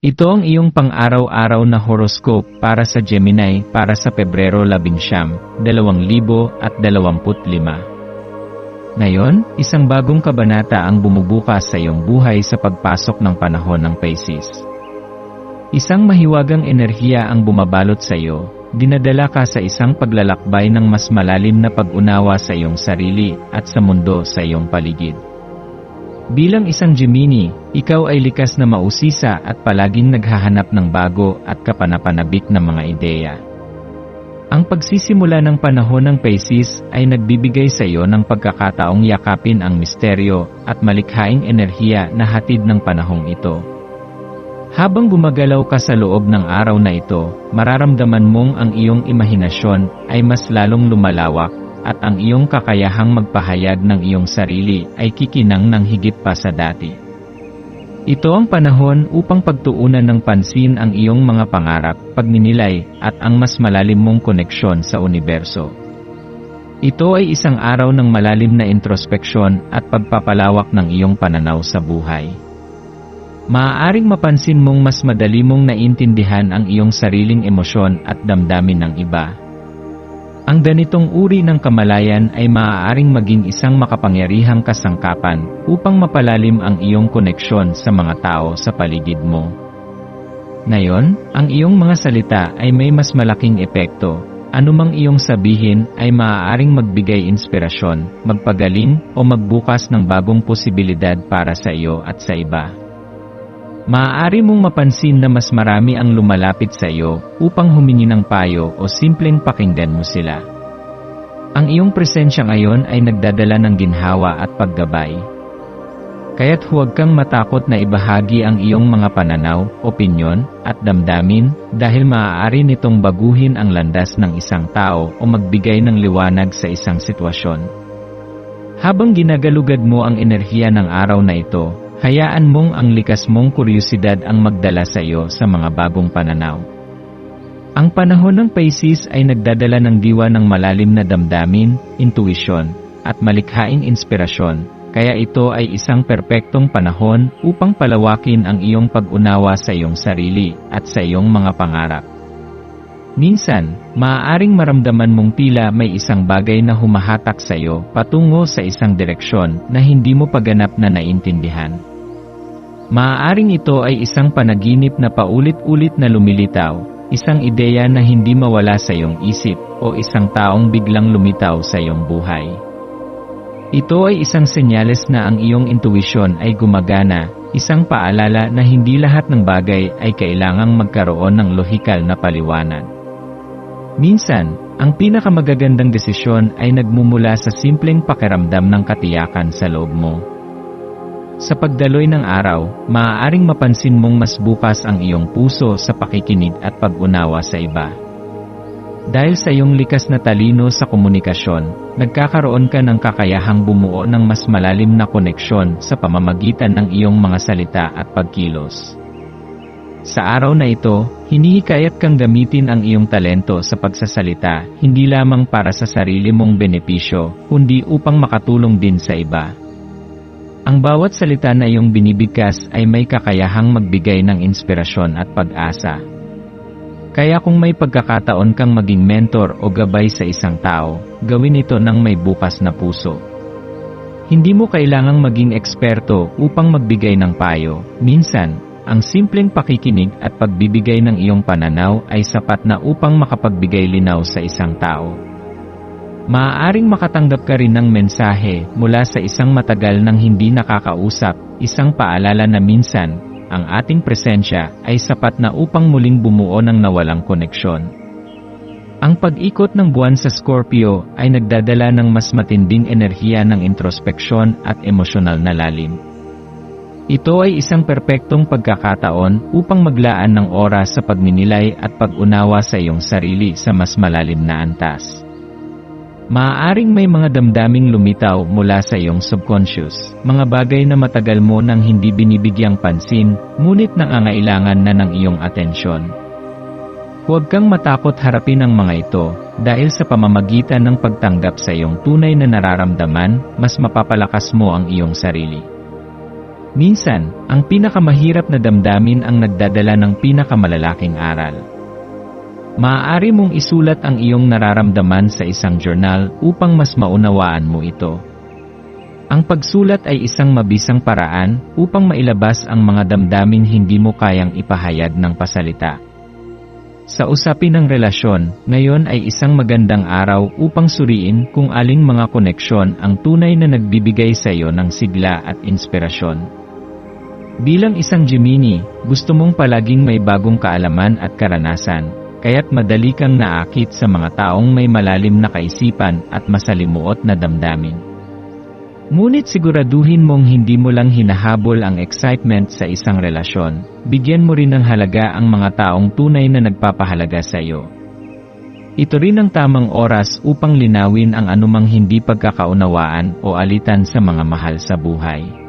Ito ang iyong pang-araw-araw na horoscope para sa Gemini para sa Pebrero 11, 2025. Ngayon, isang bagong kabanata ang bumubukas sa iyong buhay sa pagpasok ng panahon ng Pisces. Isang mahiwagang enerhiya ang bumabalot sa iyo, dinadala ka sa isang paglalakbay ng mas malalim na pag-unawa sa iyong sarili at sa mundo sa iyong paligid. Bilang isang Gemini, ikaw ay likas na mausisa at palaging naghahanap ng bago at kapanapanabik na mga ideya. Ang pagsisimula ng panahon ng Pisces ay nagbibigay sa iyo ng pagkakataong yakapin ang misteryo at malikhaing enerhiya na hatid ng panahong ito. Habang gumagalaw ka sa loob ng araw na ito, mararamdaman mong ang iyong imahinasyon ay mas lalong lumalawak at ang iyong kakayahang magpahayag ng iyong sarili ay kikinang ng higit pa sa dati. Ito ang panahon upang pagtuunan ng pansin ang iyong mga pangarap, pagninilay, at ang mas malalim mong koneksyon sa universo. Ito ay isang araw ng malalim na introspeksyon at pagpapalawak ng iyong pananaw sa buhay. Maaaring mapansin mong mas madali mong naintindihan ang iyong sariling emosyon at damdamin ng iba, ang ganitong uri ng kamalayan ay maaaring maging isang makapangyarihang kasangkapan upang mapalalim ang iyong koneksyon sa mga tao sa paligid mo. Ngayon, ang iyong mga salita ay may mas malaking epekto. Anumang iyong sabihin ay maaaring magbigay inspirasyon, magpagaling, o magbukas ng bagong posibilidad para sa iyo at sa iba. Maaari mong mapansin na mas marami ang lumalapit sa iyo upang humingi ng payo o simpleng pakinggan mo sila. Ang iyong presensya ngayon ay nagdadala ng ginhawa at paggabay. Kaya't huwag kang matakot na ibahagi ang iyong mga pananaw, opinyon, at damdamin dahil maaari nitong baguhin ang landas ng isang tao o magbigay ng liwanag sa isang sitwasyon. Habang ginagalugad mo ang enerhiya ng araw na ito, Hayaan mong ang likas mong kuryosidad ang magdala sa iyo sa mga bagong pananaw. Ang panahon ng Pisces ay nagdadala ng diwa ng malalim na damdamin, intuisyon, at malikhaing inspirasyon, kaya ito ay isang perpektong panahon upang palawakin ang iyong pag-unawa sa iyong sarili at sa iyong mga pangarap. Minsan, maaaring maramdaman mong tila may isang bagay na humahatak sa iyo patungo sa isang direksyon na hindi mo paganap na naintindihan. Maaaring ito ay isang panaginip na paulit-ulit na lumilitaw, isang ideya na hindi mawala sa iyong isip, o isang taong biglang lumitaw sa iyong buhay. Ito ay isang senyales na ang iyong intuisyon ay gumagana, isang paalala na hindi lahat ng bagay ay kailangang magkaroon ng lohikal na paliwanag. Minsan, ang pinakamagagandang desisyon ay nagmumula sa simpleng pakiramdam ng katiyakan sa loob mo. Sa pagdaloy ng araw, maaaring mapansin mong mas bukas ang iyong puso sa pakikinig at pag-unawa sa iba. Dahil sa iyong likas na talino sa komunikasyon, nagkakaroon ka ng kakayahang bumuo ng mas malalim na koneksyon sa pamamagitan ng iyong mga salita at pagkilos. Sa araw na ito, hinihikayat kang gamitin ang iyong talento sa pagsasalita, hindi lamang para sa sarili mong benepisyo, kundi upang makatulong din sa iba. Ang bawat salita na iyong binibigkas ay may kakayahang magbigay ng inspirasyon at pag-asa. Kaya kung may pagkakataon kang maging mentor o gabay sa isang tao, gawin ito ng may bukas na puso. Hindi mo kailangang maging eksperto upang magbigay ng payo. Minsan, ang simpleng pakikinig at pagbibigay ng iyong pananaw ay sapat na upang makapagbigay linaw sa isang tao. Maaaring makatanggap ka rin ng mensahe mula sa isang matagal nang hindi nakakausap, isang paalala na minsan, ang ating presensya ay sapat na upang muling bumuo ng nawalang koneksyon. Ang pag-ikot ng buwan sa Scorpio ay nagdadala ng mas matinding enerhiya ng introspeksyon at emosyonal na lalim. Ito ay isang perpektong pagkakataon upang maglaan ng oras sa pagninilay at pag-unawa sa iyong sarili sa mas malalim na antas. Maaaring may mga damdaming lumitaw mula sa iyong subconscious, mga bagay na matagal mo nang hindi binibigyang pansin, ngunit nangangailangan na ng iyong atensyon. Huwag kang matakot harapin ang mga ito, dahil sa pamamagitan ng pagtanggap sa iyong tunay na nararamdaman, mas mapapalakas mo ang iyong sarili. Minsan, ang pinakamahirap na damdamin ang nagdadala ng pinakamalalaking aral. Maaari mong isulat ang iyong nararamdaman sa isang journal upang mas maunawaan mo ito. Ang pagsulat ay isang mabisang paraan upang mailabas ang mga damdaming hindi mo kayang ipahayag ng pasalita. Sa usapin ng relasyon, ngayon ay isang magandang araw upang suriin kung aling mga koneksyon ang tunay na nagbibigay sa iyo ng sigla at inspirasyon. Bilang isang Gemini, gusto mong palaging may bagong kaalaman at karanasan, kaya't madali kang naakit sa mga taong may malalim na kaisipan at masalimuot na damdamin. Ngunit siguraduhin mong hindi mo lang hinahabol ang excitement sa isang relasyon, bigyan mo rin ng halaga ang mga taong tunay na nagpapahalaga sa iyo. Ito rin ang tamang oras upang linawin ang anumang hindi pagkakaunawaan o alitan sa mga mahal sa buhay.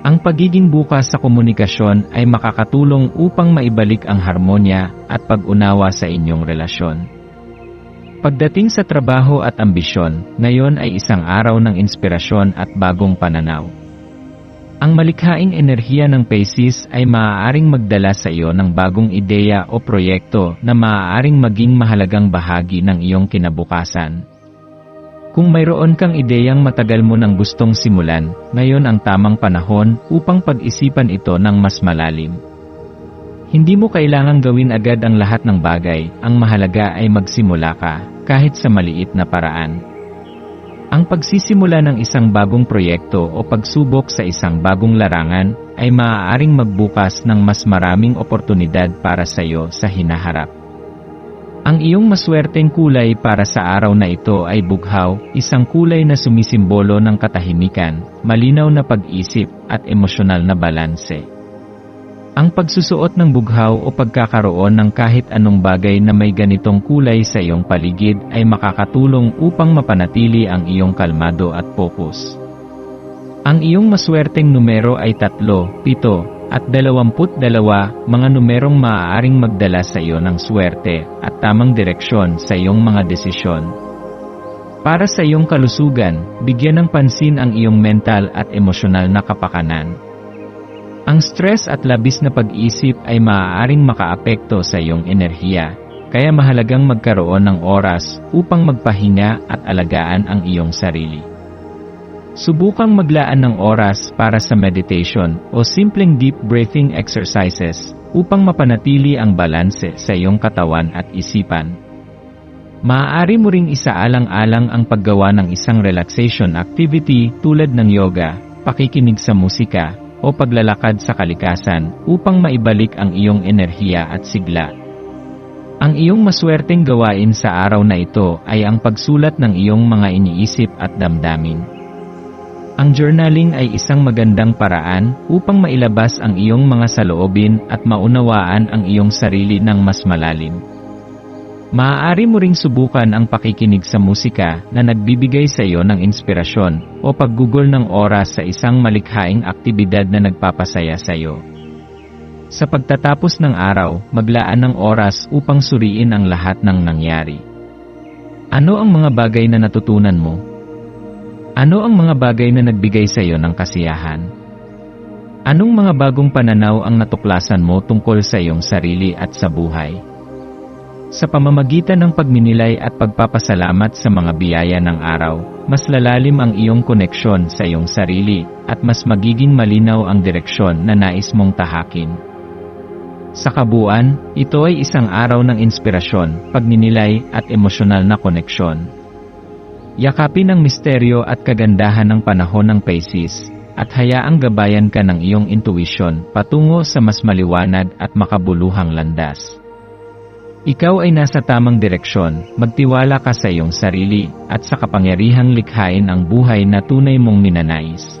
Ang pagiging bukas sa komunikasyon ay makakatulong upang maibalik ang harmonya at pag-unawa sa inyong relasyon. Pagdating sa trabaho at ambisyon, ngayon ay isang araw ng inspirasyon at bagong pananaw. Ang malikhaing enerhiya ng Pisces ay maaaring magdala sa iyo ng bagong ideya o proyekto na maaaring maging mahalagang bahagi ng iyong kinabukasan. Kung mayroon kang ideyang matagal mo nang gustong simulan, ngayon ang tamang panahon upang pag-isipan ito ng mas malalim. Hindi mo kailangang gawin agad ang lahat ng bagay, ang mahalaga ay magsimula ka, kahit sa maliit na paraan. Ang pagsisimula ng isang bagong proyekto o pagsubok sa isang bagong larangan ay maaaring magbukas ng mas maraming oportunidad para sa iyo sa hinaharap. Ang iyong maswerteng kulay para sa araw na ito ay bughaw, isang kulay na sumisimbolo ng katahimikan, malinaw na pag-isip, at emosyonal na balanse. Ang pagsusuot ng bughaw o pagkakaroon ng kahit anong bagay na may ganitong kulay sa iyong paligid ay makakatulong upang mapanatili ang iyong kalmado at focus. Ang iyong maswerteng numero ay 3, 7, at 22, mga numerong maaaring magdala sa iyo ng swerte at tamang direksyon sa iyong mga desisyon. Para sa iyong kalusugan, bigyan ng pansin ang iyong mental at emosyonal na kapakanan. Ang stress at labis na pag-isip ay maaaring makaapekto sa iyong enerhiya, kaya mahalagang magkaroon ng oras upang magpahinga at alagaan ang iyong sarili. Subukang maglaan ng oras para sa meditation o simpleng deep breathing exercises upang mapanatili ang balanse sa iyong katawan at isipan. Maaari mo ring isaalang-alang ang paggawa ng isang relaxation activity tulad ng yoga, pakikinig sa musika, o paglalakad sa kalikasan upang maibalik ang iyong enerhiya at sigla. Ang iyong maswerteng gawain sa araw na ito ay ang pagsulat ng iyong mga iniisip at damdamin. Ang journaling ay isang magandang paraan upang mailabas ang iyong mga saloobin at maunawaan ang iyong sarili ng mas malalim. Maaari mo ring subukan ang pakikinig sa musika na nagbibigay sa iyo ng inspirasyon o paggugol ng oras sa isang malikhaing aktibidad na nagpapasaya sa iyo. Sa pagtatapos ng araw, maglaan ng oras upang suriin ang lahat ng nangyari. Ano ang mga bagay na natutunan mo? Ano ang mga bagay na nagbigay sa iyo ng kasiyahan? Anong mga bagong pananaw ang natuklasan mo tungkol sa iyong sarili at sa buhay? Sa pamamagitan ng pagminilay at pagpapasalamat sa mga biyaya ng araw, mas lalalim ang iyong koneksyon sa iyong sarili, at mas magiging malinaw ang direksyon na nais mong tahakin. Sa kabuuan, ito ay isang araw ng inspirasyon, pagninilay, at emosyonal na koneksyon. Yakapin ang misteryo at kagandahan ng panahon ng Pisces, at hayaang gabayan ka ng iyong intuition patungo sa mas maliwanag at makabuluhang landas. Ikaw ay nasa tamang direksyon, magtiwala ka sa iyong sarili, at sa kapangyarihang likhain ang buhay na tunay mong minanais.